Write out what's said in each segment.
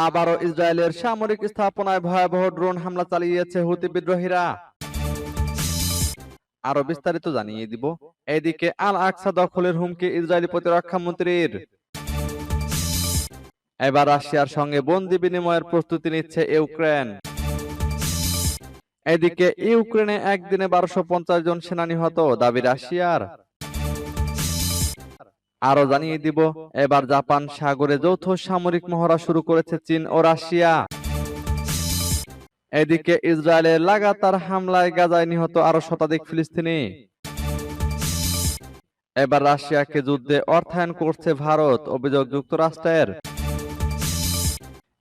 আবারও ইসরায়েলের সামরিক স্থাপনায় ভয়াবহ ড্রোন হামলা চালিয়েছে হুতি বিদ্রোহীরা। আরও বিস্তারিত জানিয়ে দিব। এদিকে আল আকসা দখলের হুমকি ইসরায়েলি প্রতিরক্ষা মন্ত্রীর। এবার রাশিয়ার সঙ্গে বন্দি বিনিময়ের প্রস্তুতি নিচ্ছে ইউক্রেন। এদিকে ইউক্রেনে একদিনে বারোশো পঞ্চাশ জন সেনা নিহত, দাবি রাশিয়ার। আরও জানিয়ে দিব, এবার জাপান সাগরে যৌথ সামরিক মহড়া শুরু করেছে চীন ও রাশিয়া। এদিকে ইসরায়েলের লাগাতার হামলায় গাজায় নিহত আরও শতাধিক ফিলিস্তিনি। এবার রাশিয়াকে যুদ্ধে অর্থায়ন করছে ভারত, অভিযোগ যুক্তরাষ্ট্রের।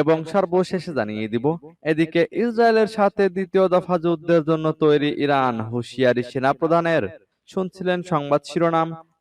এবং সর্বশেষে জানিয়ে দিব, এদিকে ইসরায়েলের সাথে দ্বিতীয় দফা যুদ্ধের জন্য তৈরি ইরান হুঁশিয়ারি সেনাপ্রধানের, শুনছিলেন সংবাদ শিরোনাম।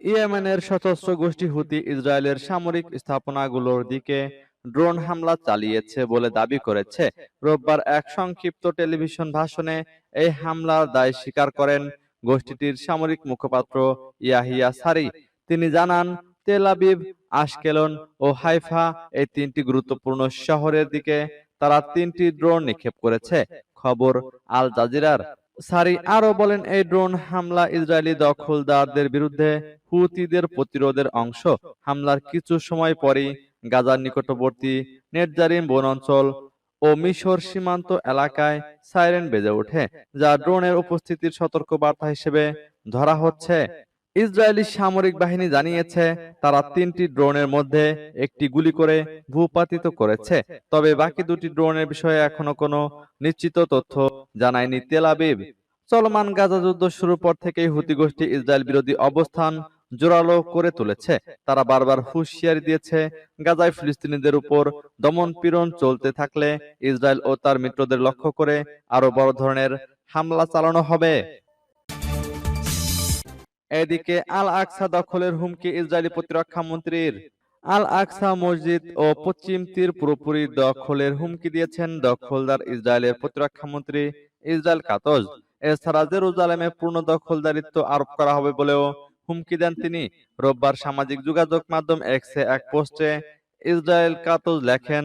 ইয়েমেনের সশস্ত্র গোষ্ঠী হুতি ইসরায়েলের সামরিক স্থাপনাগুলোর দিকে ড্রোন হামলা চালিয়েছে বলে দাবি করেছে। রোববার এক সংক্ষিপ্ত টেলিভিশন ভাষণে এই হামলার দায় স্বীকার করেন গোষ্ঠীটির সামরিক মুখপাত্র ইয়াহিয়া সারি। তিনি জানান, তেল আবিব, আশকেলন ও হাইফা এই তিনটি গুরুত্বপূর্ণ শহরের দিকে তারা তিনটি ড্রোন নিক্ষেপ করেছে। খবর আল জাজিরার। সারি আরও বলেন এই ড্রোন হামলা ইসরায়েলি দখলদারদের বিরুদ্ধে হুতিদের প্রতিরোধের অংশ। হামলার কিছু সময় পরেই গাজার নিকটবর্তী নেটজারিম বন অঞ্চল ও মিশর সীমান্ত এলাকায় সাইরেন বেজে ওঠে যা ড্রোনের উপস্থিতির সতর্ক বার্তা হিসেবে ধরা হচ্ছে। ইসরায়েলি সামরিক বাহিনী জানিয়েছে, তারা তিনটি ড্রোনের মধ্যে একটি গুলি করে ভূপাতিত করেছে। তবে বাকি দুটি ড্রোনের বিষয়ে এখনও কোনো নিশ্চিত তথ্য জানায়নি তেল আবিব। চলমান গাজা যুদ্ধ শুরুর পর থেকেই হুতি গোষ্ঠী ইসরায়েল বিরোধী অবস্থান জোরালো করে তুলেছে। তারা বারবার হুঁশিয়ারি দিয়েছে, গাজায় ফিলিস্তিনিদের উপর দমন পীড়ন চলতে থাকলে ইসরায়েল ও তার মিত্রদের লক্ষ্য করে আরও বড় ধরনের হামলা চালানো হবে। এদিকে আল আকসা দখলের হুমকি ইসরায়েলি প্রতিরক্ষা মন্ত্রীর। আল আকসা মসজিদ ও পশ্চিম তীর পুরোপুরি দখলের হুমকি দিয়েছেন দখলদার ইসরায়েলের প্রতিরক্ষা মন্ত্রী ইসরায়েল কাতজ এছাড়া জেরুজালেমে পূর্ণ দখলদারিত্ব আরোপ করা হবে বলেও হুমকি দেন তিনি। রোববার সামাজিক যোগাযোগ মাধ্যম এক্সে এক পোস্টে ইসরায়েল কাতজ লেখেন,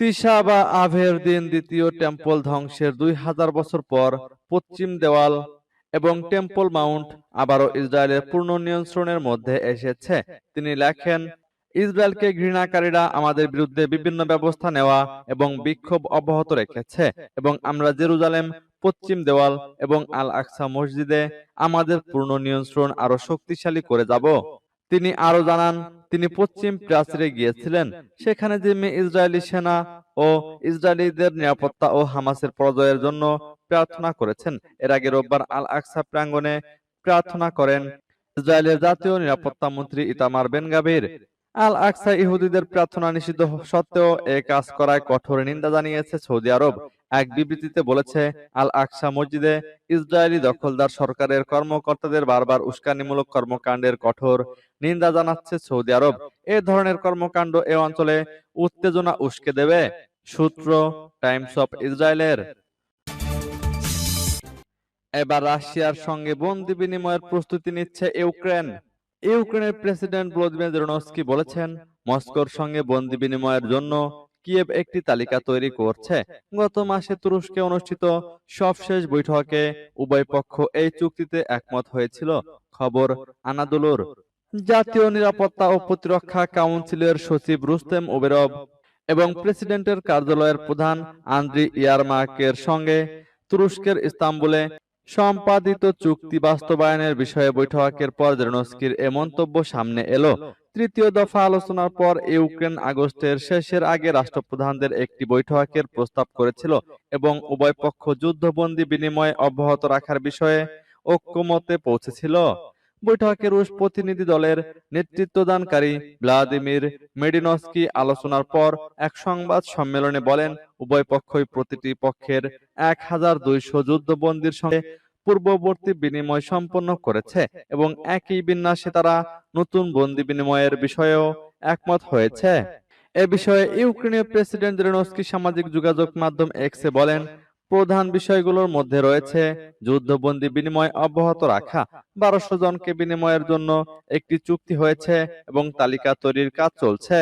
তিশা বা আভের দিন দ্বিতীয় টেম্পল ধ্বংসের দুই হাজার বছর পর পশ্চিম দেওয়াল এবং টেম্পল মাউন্ট আবারও ইসরায়েলের পূর্ণ নিয়ন্ত্রণের মধ্যে এসেছে। তিনি লেখেন ইসরায়েলকে ঘৃণাকারীরা আমাদের বিরুদ্ধে বিভিন্ন ব্যবস্থা নেওয়া এবং বিক্ষোভ অব্যাহত রেখেছে এবং আমরা জেরুজালেম পশ্চিম দেওয়াল এবং আল আকসা মসজিদে আমাদের পূর্ণ নিয়ন্ত্রণ আরও শক্তিশালী করে যাব। তিনি আরও জানান তিনি পশ্চিম প্রাচীরে গিয়েছিলেন। সেখানে জিম্মি ইসরায়েলি সেনা ও ইসরায়েলিদের নিরাপত্তা ও হামাসের পরাজয়ের জন্য প্রার্থনা করেছেন। এর আগে রোববার আল আকসা প্রাঙ্গণে প্রার্থনা করেন ইসরায়েলের জাতীয় নিরাপত্তা মন্ত্রী ইতামার বেন গাবির আল আকসা ইহুদিদের প্রার্থনা নিষিদ্ধ সত্ত্বেও এ কাজ করায় কঠোর নিন্দা জানিয়েছে সৌদি আরব। এক বিবৃতিতে বলেছে আল আকসা মসজিদে ইসরায়েলি দখলদার সরকারের কর্মকর্তাদের বারবার উস্কানিমূলক কর্মকাণ্ডের কঠোর নিন্দা জানাচ্ছে সৌদি আরব। এ ধরনের কর্মকাণ্ড এ অঞ্চলে উত্তেজনা উস্কে দেবে, সূত্র টাইমস অফ ইসরায়েলের। এবার রাশিয়ার সঙ্গে বন্দি বিনিময়ের প্রস্তুতি নিচ্ছে ইউক্রেন। ইউক্রেনের প্রেসিডেন্ট ভলোদিমির জেলেনস্কি বলেছেন, মস্কোর সঙ্গে বন্দি বিনিময়ের জন্য কিয়েভ একটি তালিকা তৈরি করছে। গত মাসে তুরস্কে অনুষ্ঠিত সবশেষ বৈঠকে উভয় পক্ষ এই চুক্তিতে একমত হয়েছিল, খবর আনাদুলুর। জাতীয় নিরাপত্তা ও প্রতিরক্ষা কাউন্সিলের সচিব রুস্তেম ওবেরব এবং প্রেসিডেন্টের কার্যালয়ের প্রধান আন্দ্রি ইয়ারমার্কের সঙ্গে তুরস্কের ইস্তাম্বুলে সম্পাদিত চুক্তি বাস্তবায়নের বিষয়ে বৈঠকের পর জেরনস্কির এ মন্তব্য সামনে এলো। তৃতীয় দফা আলোচনার পর ইউক্রেন আগস্টের শেষের আগে রাষ্ট্রপ্রধানদের একটি বৈঠকের প্রস্তাব করেছিল এবং উভয় পক্ষ যুদ্ধবন্দী বিনিময় অব্যাহত রাখার বিষয়ে ঐক্যমতে পৌঁছেছিল। বৈঠকে রুশ প্রতিনিধি দলের নেতৃত্বদানকারী ভ্লাদিমির মেডিনস্কি আলোচনার পর এক সংবাদ সম্মেলনে বলেন, উভয় পক্ষই প্রতিটি পক্ষের এক হাজার দুইশো যুদ্ধবন্দির সঙ্গে পূর্ববর্তী বিনিময় সম্পন্ন করেছে এবং একই বিন্যাসে তারা নতুন বন্দি বিনিময়ের বিষয়েও একমত হয়েছে। এ বিষয়ে ইউক্রেনীয় প্রেসিডেন্ট জেলেনস্কি সামাজিক যোগাযোগ মাধ্যম এক্সে বলেন প্রধান বিষয়গুলোর মধ্যে রয়েছে যুদ্ধবন্দি বিনিময় অব্যাহত রাখা। বারোশো জনকে বিনিময়ের জন্য একটি চুক্তি হয়েছে এবং তালিকা তৈরির কাজ চলছে।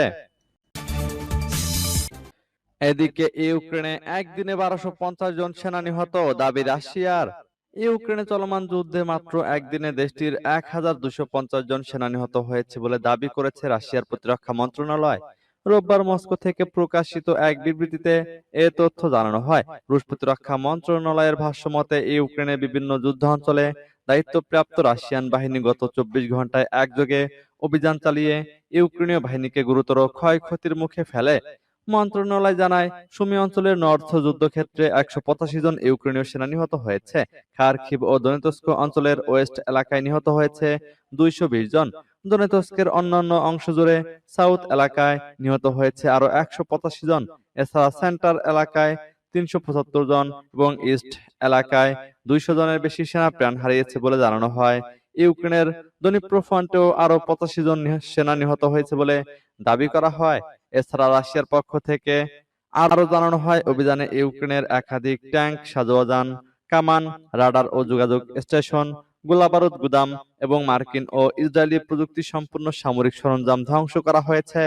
এদিকে ইউক্রেনে একদিনে বারোশো পঞ্চাশ জন সেনা নিহত দাবি রাশিয়ার। ইউক্রেনে চলমান যুদ্ধে মাত্র একদিনে দেশটির এক হাজার দুশো পঞ্চাশ জন সেনা নিহত হয়েছে বলে দাবি করেছে রাশিয়ার প্রতিরক্ষা মন্ত্রণালয়। রোববার মস্কো থেকে প্রকাশিত এক বিবৃতিতে এ তথ্য জানানো হয়। রুশ প্রতিরক্ষা মন্ত্রণালয়ের ভাষ্য ভাষ্যমতে ইউক্রেনের বিভিন্ন যুদ্ধ অঞ্চলে দায়িত্বপ্রাপ্ত রাশিয়ান বাহিনী গত চব্বিশ ঘন্টায় একযোগে অভিযান চালিয়ে ইউক্রেনীয় বাহিনীকে গুরুতর ক্ষয়ক্ষতির মুখে ফেলে। মন্ত্রণালয় জানায়, সুমি অঞ্চলের নর্থ যুদ্ধক্ষেত্রে একশো পঁচাশি জন ইউক্রেনীয় সেনা নিহত হয়েছে। খারখিভ ও দনেতস্ক অঞ্চলের ওয়েস্ট এলাকায় নিহত হয়েছে দুইশো বিশ জন। দনেতস্কের অন্যান্য অংশ জুড়ে সাউথ এলাকায় নিহত হয়েছে আরও একশো পঁচাশি জন। এছাড়া সেন্টার এলাকায় তিনশো পঁচাত্তর জন এবং ইস্ট এলাকায় দুইশো জনের বেশি সেনা প্রাণ হারিয়েছে বলে জানানো হয়। ইউক্রেনের দনিপ্রো ফ্রন্টেও আরও পঁচাশি জন সেনা নিহত হয়েছে বলে দাবি করা হয়। এছাড়া রাশিয়ার পক্ষ থেকে আরও জানানো হয় অভিযানে ইউক্রেনের একাধিক ট্যাঙ্ক, সাজোয়াজান, কামান, রাডার ও যোগাযোগ স্টেশন, গোলাবারুদ গুদাম এবং মার্কিন ও ইসরায়েলি প্রযুক্তি সম্পন্ন সামরিক সরঞ্জাম ধ্বংস করা হয়েছে।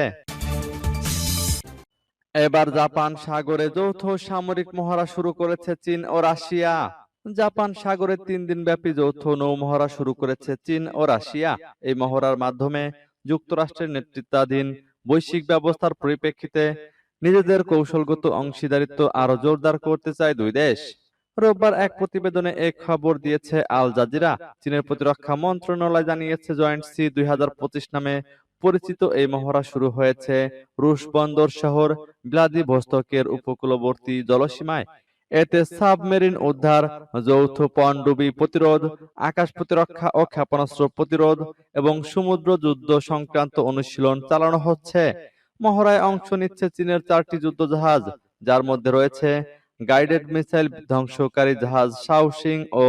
এবার জাপান সাগরে যৌথ সামরিক মহড়া শুরু করেছে চীন ও রাশিয়া। জাপান সাগরে তিন দিন ব্যাপী যৌথ নৌ মহড়া শুরু করেছে চীন ও রাশিয়া। এই মহড়ার মাধ্যমে যুক্তরাষ্ট্রের নেতৃত্বাধীন বৈশ্বিক ব্যবস্থার পরিপ্রেক্ষিতে নিজেদের কৌশলগত অংশীদারিত্ব আরও জোরদার করতে চায় দুই দেশ। রোববার এক প্রতিবেদনে এ খবর দিয়েছে আল জাজিরা। চীনের প্রতিরক্ষা মন্ত্রণালয় জানিয়েছে জয়েন্ট সি দুই হাজার পঁচিশ নামে পরিচিত এই মহড়া শুরু হয়েছে। রুশ বন্দর শহর ভ্লাদিভস্তকের উপকূলবর্তী জলসীমায়। এতে সাবমেরিন উদ্ধার, যৌথ পণডুবি প্রতিরোধ, আকাশ প্রতিরক্ষা ও ক্ষেপণাস্ত্র প্রতিরোধ এবং সমুদ্র যুদ্ধ সংক্রান্ত অনুশীলন চালানো হচ্ছে। মহড়ায় অংশ নিচ্ছে চীনের চারটি যুদ্ধ জাহাজ যার মধ্যে রয়েছে গাইডেড মিসাইল ধ্বংসকারী জাহাজ শাওসিং ও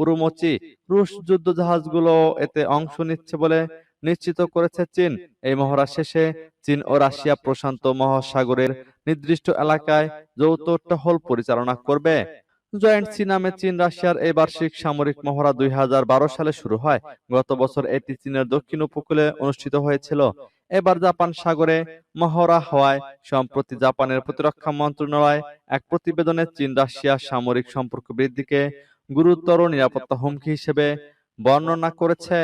উরুমচি। রুশ যুদ্ধ জাহাজগুলো এতে অংশ নিচ্ছে বলে নিশ্চিত করেছে চীন। এই মহড়া শেষে চীন ও রাশিয়া প্রশান্ত মহাসাগরের নির্দিষ্ট এলাকায় যৌথ টহল পরিচালনা করবে। জয়েন্ট সি নামে চীন রাশিয়ার এই বার্ষিক সামরিক মহড়া দুই সালে শুরু হয়। গত বছর এটি চীনের দক্ষিণ উপকূলে অনুষ্ঠিত হয়েছিল। এবার জাপান সাগরে মহড়া হওয়ায় সম্প্রতি জাপানের প্রতিরক্ষা মন্ত্রণালয় এক প্রতিবেদনে চীন রাশিয়া সামরিক সম্পর্ক বৃদ্ধিকে গুরুতর নিরাপত্তা হুমকি হিসেবে বর্ণনা করেছে।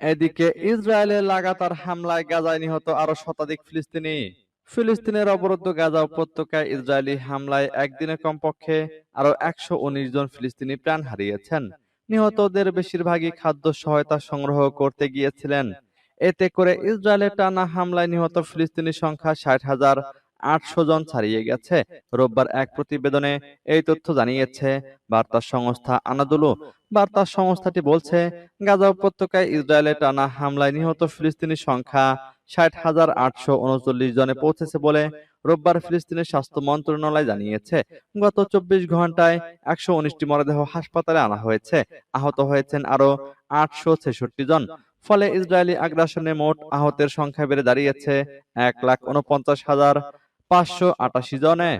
এদিকে ইসরায়েলের লাগাতার হামলায় গাজায় নিহত আরও শতাধিক ফিলিস্তিনি। ফিলিস্তিনের অবরুদ্ধ গাজা উপত্যকায় ইসরায়েলি হামলায় একদিনে কমপক্ষে আরও একশো উনিশ জন ফিলিস্তিনি প্রাণ হারিয়েছেন। নিহতদের বেশিরভাগই খাদ্য সহায়তা সংগ্রহ করতে গিয়েছিলেন। এতে করে ইসরায়েলের টানা হামলায় নিহত ফিলিস্তিনি সংখ্যা ষাট হাজার আটশো জন ছাড়িয়ে গেছে। রোববার এক প্রতিবেদনে এই তথ্য জানিয়েছে, বার্তা সংস্থা আনাদুলু বার্তা সংস্থাটি বলছে, গাজা উপত্যকায় ইসরায়েলের টানা হামলায় নিহত ফিলিস্তিনি সংখ্যা ষাট হাজার আটশো উনচল্লিশ জনে পৌঁছেছে বলে রোববার ফিলিস্তিনের স্বাস্থ্য মন্ত্রণালয় জানিয়েছে। গত চব্বিশ ঘন্টায় একশো উনিশটি মরদেহ হাসপাতালে আনা হয়েছে। আহত হয়েছেন আরও আটশো ছেষট্টি জন। ফলে ইসরায়েলি আগ্রাসনে মোট আহতের সংখ্যা বেড়ে দাঁড়িয়েছে এক লাখ উনপঞ্চাশ হাজার পাঁচশো আটাশি জনে।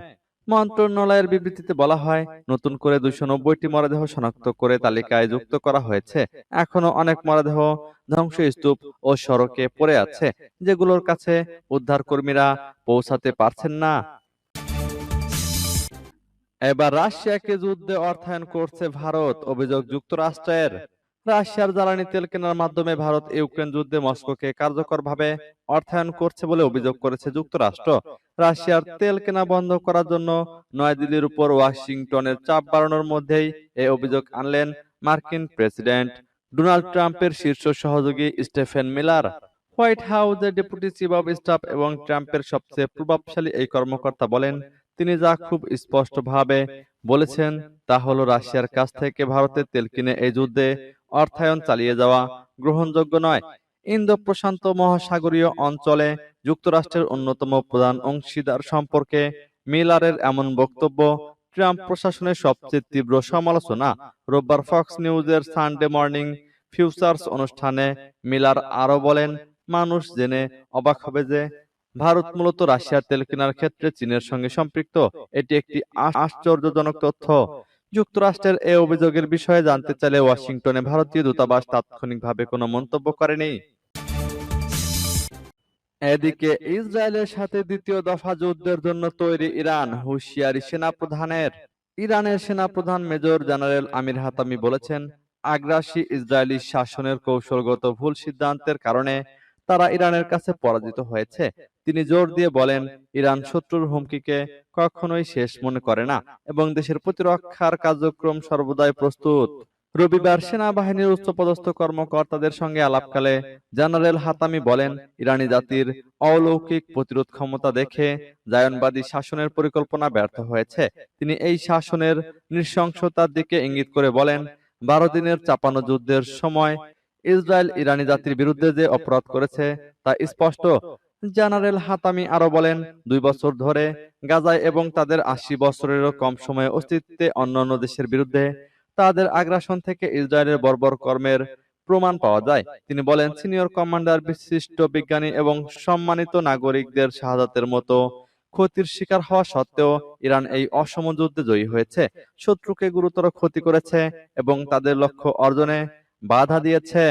মন্ত্রণালয়ের বিবৃতিতে বলা হয়, নতুন করে দুইশো নব্বইটি মরদেহ শনাক্ত করে তালিকায় যুক্ত করা হয়েছে। এখনও অনেক মরদেহ ধ্বংসস্তূপ ও সড়কে পড়ে আছে, যেগুলোর কাছে উদ্ধার কর্মীরা পৌঁছাতে পারছেন না। এবার রাশিয়াকে যুদ্ধে অর্থায়ন করছে ভারত, অভিযোগ যুক্তরাষ্ট্রের। রাশিয়ার জ্বালানি তেল কেনার মাধ্যমে ভারত ইউক্রেন যুদ্ধে মস্কোকে কার্যকরভাবে অর্থায়ন করছে বলে অভিযোগ করেছে যুক্তরাষ্ট্র। রাশিয়ার তেল কেনা বন্ধ করার জন্য নয়াদিল্লির উপর ওয়াশিংটনের চাপ বাড়ানোর মধ্যেই এই অভিযোগ আনলেন মার্কিন প্রেসিডেন্ট ডোনাল্ড ট্রাম্পের শীর্ষ সহযোগী স্টেফেন মিলার। হোয়াইট হাউসের ডেপুটি চিফ অব স্টাফ এবং ট্রাম্পের সবচেয়ে প্রভাবশালী এই কর্মকর্তা বলেন, তিনি যা খুব স্পষ্টভাবে বলেছেন তা হলো রাশিয়ার কাছ থেকে ভারতের তেল কিনে এই যুদ্ধে অর্থায়ন চালিয়ে যাওয়া গ্রহণযোগ্য নয়। ইন্দো প্রশান্ত মহাসাগরীয় অঞ্চলে যুক্তরাষ্ট্রের অন্যতম প্রধান অংশীদার সম্পর্কে মিলারের এমন বক্তব্য ট্রাম্প প্রশাসনের সবচেয়ে তীব্র সমালোচনা। রোববার ফক্স নিউজের সানডে মর্নিং ফিউচার্স অনুষ্ঠানে মিলার আরও বলেন, মানুষ জেনে অবাক হবে যে ভারত মূলত রাশিয়ার তেল কেনার ক্ষেত্রে চীনের সঙ্গে সম্পৃক্ত। এটি একটি আশ্চর্যজনক তথ্য। যুক্তরাষ্ট্রের এ অভিযোগের বিষয়ে জানতে চাইলে ওয়াশিংটনে ভারতীয় দূতাবাস তাৎক্ষণিকভাবে কোনো মন্তব্য করেনি। এদিকে ইসরায়েলের সাথে দ্বিতীয় দফা যুদ্ধের জন্য তৈরি ইরান হুঁশিয়ারি সেনাপ্রধানের। ইরানের সেনাপ্রধান মেজর জেনারেল আমির হাতামি বলেছেন, আগ্রাসী ইসরায়েলি শাসনের কৌশলগত ভুল সিদ্ধান্তের কারণে তারা ইরানের কাছে পরাজিত হয়েছে। তিনি জোর দিয়ে বলেন, ইরান শত্রুর হুমকিকে কখনোই শেষ মনে করে না এবং দেশের প্রতিরক্ষার কার্যক্রম সর্বদাই প্রস্তুত। রবিবার সেনাবাহিনীর উচ্চপদস্থ কর্মকর্তাদের সঙ্গে আলাপকালে জেনারেল হাতামি বলেন, ইরানি জাতির অলৌকিক প্রতিরোধ ক্ষমতা দেখে জায়নবাদী শাসনের পরিকল্পনা ব্যর্থ হয়েছে। তিনি এই শাসনের নৃশংসতার দিকে ইঙ্গিত করে বলেন, বারো দিনের চাপানো যুদ্ধের সময় ইসরায়েল ইরানি জাতির বিরুদ্ধে যে অপরাধ করেছে তা স্পষ্ট। জেনারেল হাতামি আরও বলেন, দুই বছর ধরে গাজায় এবং তাদের আশি বছরেরও কম সময়ে অস্তিত্বে অন্যান্য দেশের বিরুদ্ধে তাদের আগ্রাসন থেকে ইসরায়েলের বর্বর কর্মের প্রমাণ পাওয়া যায়। তিনি বলেন, সিনিয়র কমান্ডার, বিশিষ্ট বিজ্ঞানী এবং সম্মানিত নাগরিকদের শাহাদাতের মতো ক্ষতির শিকার হওয়া সত্ত্বেও ইরান এই অসম যুদ্ধে জয়ী হয়েছে। শত্রুকে গুরুতর ক্ষতি করেছে এবং তাদের লক্ষ্য অর্জনে বাধা দিয়েছে।